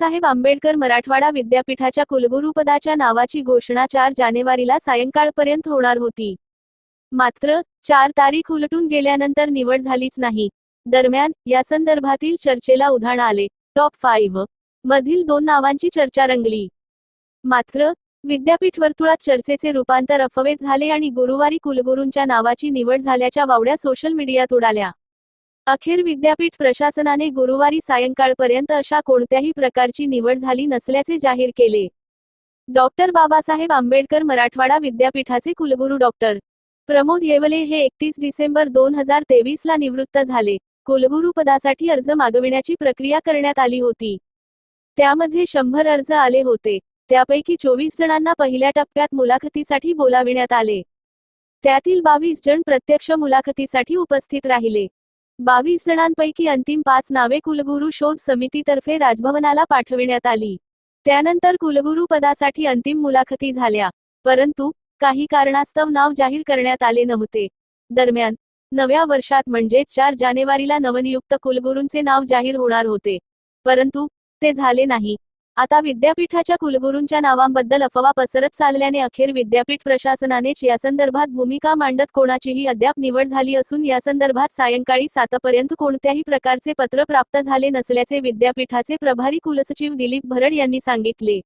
बाबासाहेब आंबेडकर मराठवाडा विद्यापीठाच्या कुलगुरुपदाच्या नावाची घोषणा चार जानेवारीला सायंकाळपर्यंत होणार होती. मात्र चार तारीख उलटून गेल्यानंतर निवड झालीच नाही. दरम्यान या संदर्भातील चर्चेला उधाण आले. Top five. मधील दोन नावांची चर्चा रंगली. मात्र विद्यापीठ वर्तुळात चर्चेचे रूपांतर अफवेत झाले आणि गुरुवारी कुलगुरूंच्या नावाची निवड झाल्याच्या वावड्या सोशल मीडियात उडाल्या. अखेर विद्यापीठ प्रशासनाने गुरुवारी सायंकाळपर्यंत अशा कोणत्याही प्रकारची निवड झाली नसल्याचे जाहीर केले. डॉक्टर बाबासाहेब आंबेडकर मराठवाडा विद्यापीठाचे कुलगुरू डॉक्टर प्रमोद येवले हे एकतीस डिसेंबर दोन हजार तेवीस ला निवृत्त झाले. कुलगुरू पदासाठी अर्ज मागविण्याची प्रक्रिया करण्यात आली होती. त्यामध्ये शंभर अर्ज आले होते. त्यापैकी चोवीस जणांना पहिल्या टप्प्यात मुलाखतीसाठी बोलाविण्यात आले. त्यातील बावीस जण प्रत्यक्ष मुलाखतीसाठी उपस्थित राहिले. बावीस जणांपैकी अंतिम पाच नावे कुलगुरू शोध समितीतर्फे राजभवनाला पाठविण्यात आली. त्यानंतर कुलगुरू पदासाठी अंतिम मुलाखती झाल्या. परंतु काही कारणास्तव नाव जाहीर करण्यात आले नव्हते. दरम्यान नव्या वर्षात म्हणजेच चार जानेवारीला नवनियुक्त कुलगुरूंचे नाव जाहीर होणार होते. परंतु ते झाले नाही. आता विद्यापीठाच्या कुलगुरूंच्या नावांबद्दल अफवा पसरत चालल्याने अखेर विद्यापीठ प्रशासनानेच यासंदर्भात भूमिका मांडत कोणाचीही अद्याप निवड झाली असून यासंदर्भात सायंकाळी सातपर्यंत कोणत्याही प्रकारचे पत्र प्राप्त झाले नसल्याचे विद्यापीठाचे प्रभारी कुलसचिव दिलीप भरड यांनी सांगितले.